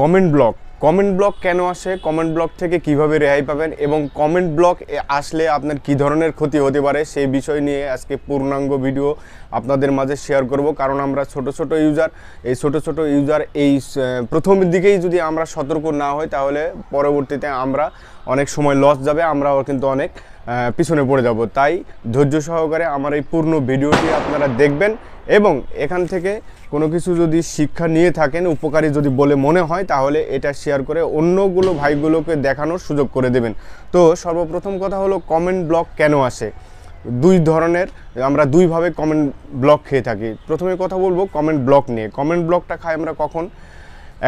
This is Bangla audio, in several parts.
কমেন্ট ব্লক কমেন্ট ব্লক কেন আসে? কমেন্ট ব্লক থেকে কীভাবে রেহাই পাবেন? এবং কমেন্ট ব্লক আসলে আপনার কি ধরনের ক্ষতি হতে পারে? সেই বিষয় নিয়ে আজকে পূর্ণাঙ্গ ভিডিও আপনাদের মাঝে শেয়ার করব। কারণ আমরা ছোট ছোট ইউজার এই ছোট ছোট ইউজার এই প্রথম দিকেই যদি আমরা সতর্ক না হই, তাহলে পরবর্তীতে আমরা অনেক সময় লস যাবে, আমরাও কিন্তু অনেক পিছনে পড়ে যাব। তাই ধৈর্য সহকারে আমার এই পূর্ণ ভিডিওটি আপনারা দেখবেন এবং এখান থেকে কোনো কিছু যদি শিক্ষা নিয়ে থাকেন, উপকারী যদি বলে মনে হয়, তাহলে এটা শেয়ার করে অন্যগুলো ভাইগুলোকে দেখানোর সুযোগ করে দেবেন। তো সর্বপ্রথম কথা হলো কমেন্ট ব্লক কেন আসে? দুই ধরনের, আমরা দুইভাবে কমেন্ট ব্লক খেয়ে থাকি। প্রথমে কথা বলব কমেন্ট ব্লক নিয়ে। কমেন্ট ব্লকটা খাই আমরা কখন?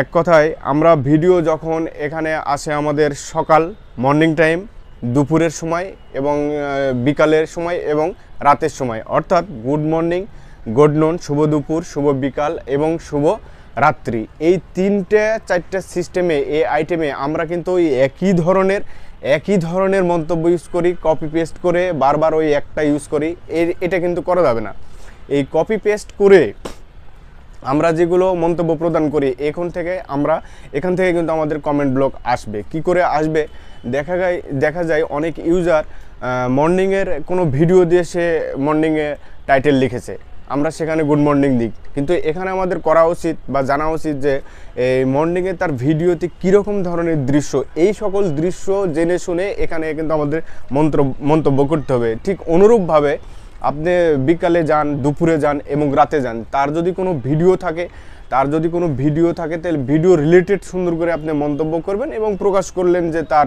এক কথায়, আমরা ভিডিও যখন এখানে আসে আমাদের সকাল মর্নিং টাইম দুপুরের সময় এবং বিকালের সময় এবং রাতের সময়। অর্থাৎ গুড মর্নিং, গুড নুন, শুভ দুপুর, শুভ বিকাল এবং শুভ রাত্রি। এই তিনটে, চারটে সিস্টেমে এই আইটেমে আমরা কিন্তু ওই একই ধরনের একই ধরনের মন্তব্য ইউজ করি কপি পেস্ট করে বারবার ওই একটা ইউজ করি। এটা কিন্তু করা যাবে না। এই কপি পেস্ট করে আমরা যেগুলো মন্তব্য প্রদান করি, এখন থেকে আমরা, এখান থেকে কিন্তু আমাদের কমেন্ট ব্লক আসবে। কি করে আসবে? দেখা যায় দেখা যায় অনেক ইউজার মর্নিংয়ের কোনো ভিডিও দিয়ে সে মর্নিংয়ে টাইটেল লিখেছে। আমরা সেখানে গুড মর্নিং দিক কিন্তু এখানে আমাদের করা উচিত বা জানা উচিত যে, এই মর্নিংয়ে তার ভিডিওতে কীরকম ধরনের দৃশ্য, এই সকল দৃশ্য জেনে শুনে এখানে কিন্তু আমাদের মন্ত্র, মন্তব্য করতে হবে। ঠিক অনুরূপভাবে আপনি বিকালে যান, দুপুরে যান এবং রাতে যান, তার যদি কোনো ভিডিও থাকে, তার যদি কোনো ভিডিও থাকে, তাহলে ভিডিও রিলেটেড সুন্দর করে আপনি মন্তব্য করবেন এবং প্রকাশ করলেন যে তার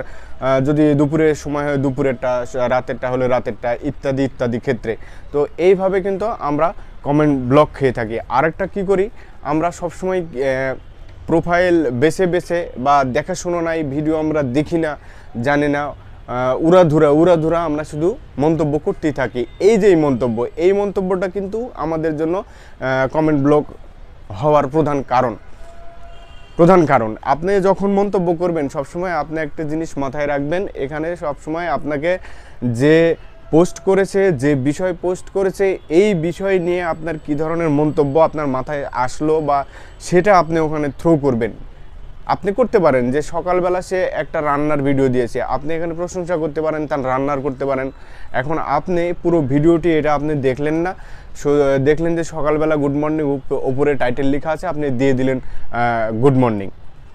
যদি দুপুরে সময় হয় দুপুরেরটা, রাতেরটা হলে রাতেরটা, ইত্যাদি ইত্যাদি ক্ষেত্রে। তো এইভাবে কিন্তু আমরা কমেন্ট ব্লক খেয়ে থাকি। আরেকটা কি করি? আমরা সবসময় প্রোফাইল বেছে বেছে বা দেখাশোনা নাই ভিডিও আমরা দেখি না, জানি না উড়াধুরা উড়াধুরা আমরা শুধু মন্তব্য করতেই থাকি। এই যে মন্তব্য, এই মন্তব্যটা কিন্তু আমাদের জন্য কমেন্ট ব্লক হওয়ার প্রধান কারণ। প্রধান কারণ, আপনি যখন মন্তব্য করবেন, সবসময় আপনি একটা জিনিস মাথায় রাখবেন। এখানে সবসময় আপনাকে যে পোস্ট করেছে, যে বিষয় পোস্ট করেছে, এই বিষয় নিয়ে আপনার কি ধরনের মন্তব্য আপনার মাথায় আসলো বা সেটা আপনি ওখানে থ্রো করবেন। আপনি করতে পারেন যে সকালবেলা সে একটা রান্নার ভিডিও দিয়েছে। আপনি এখানে প্রশংসা করতে পারেন, তার রান্নার করতে পারেন। এখন আপনি পুরো ভিডিওটি এটা আপনি দেখলেন না। দেখলেন যে সকালবেলা গুড মর্নিং উপরে টাইটেল লেখা আছে, আপনি দিয়ে দিলেন গুড মর্নিং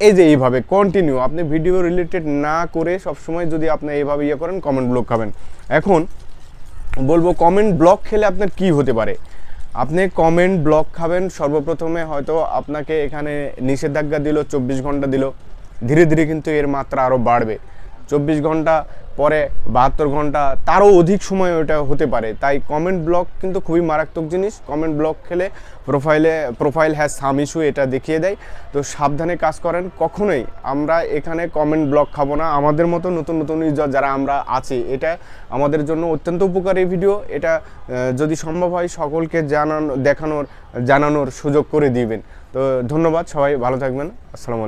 এই যে এইভাবে কন্টিনিউ আপনি ভিডিও রিলেটেড না করে সবসময় যদি আপনি এইভাবে ইয়ে করেন কমেন্ট ব্লক খাবেন। এখন বলব কমেন্ট ব্লক খেলে আপনার কি হতে পারে? আপনি কমেন্ট ব্লক খাবেন, সর্বপ্রথমে হয়তো আপনাকে এখানে নিষেধাজ্ঞা দিল, চব্বিশ ঘণ্টা দিল। ধীরে ধীরে কিন্তু এর মাত্রা আরও বাড়বে। চব্বিশ ঘণ্টা পরে বাহাত্তর ঘণ্টা, তারও অধিক সময় ওটা হতে পারে। তাই কমেন্ট ব্লক কিন্তু খুবই মারাত্মক জিনিস। কমেন্ট ব্লক খেলে প্রোফাইলে প্রোফাইল হ্যাজ সাম ইস্যু এটা দেখিয়ে দেয়। তো সাবধানে কাজ করেন। কখনোই আমরা এখানে কমেন্ট ব্লক খাব না। আমাদের মতো নতুন নতুন যারা আমরা আছি, এটা আমাদের জন্য অত্যন্ত উপকারী ভিডিও এটা যদি সম্ভব হয়, সকলকে জানানো, দেখানোর, জানানোর সুযোগ করে দিবেন। তো ধন্যবাদ সবাই। ভালো থাকবেন। আসসালামু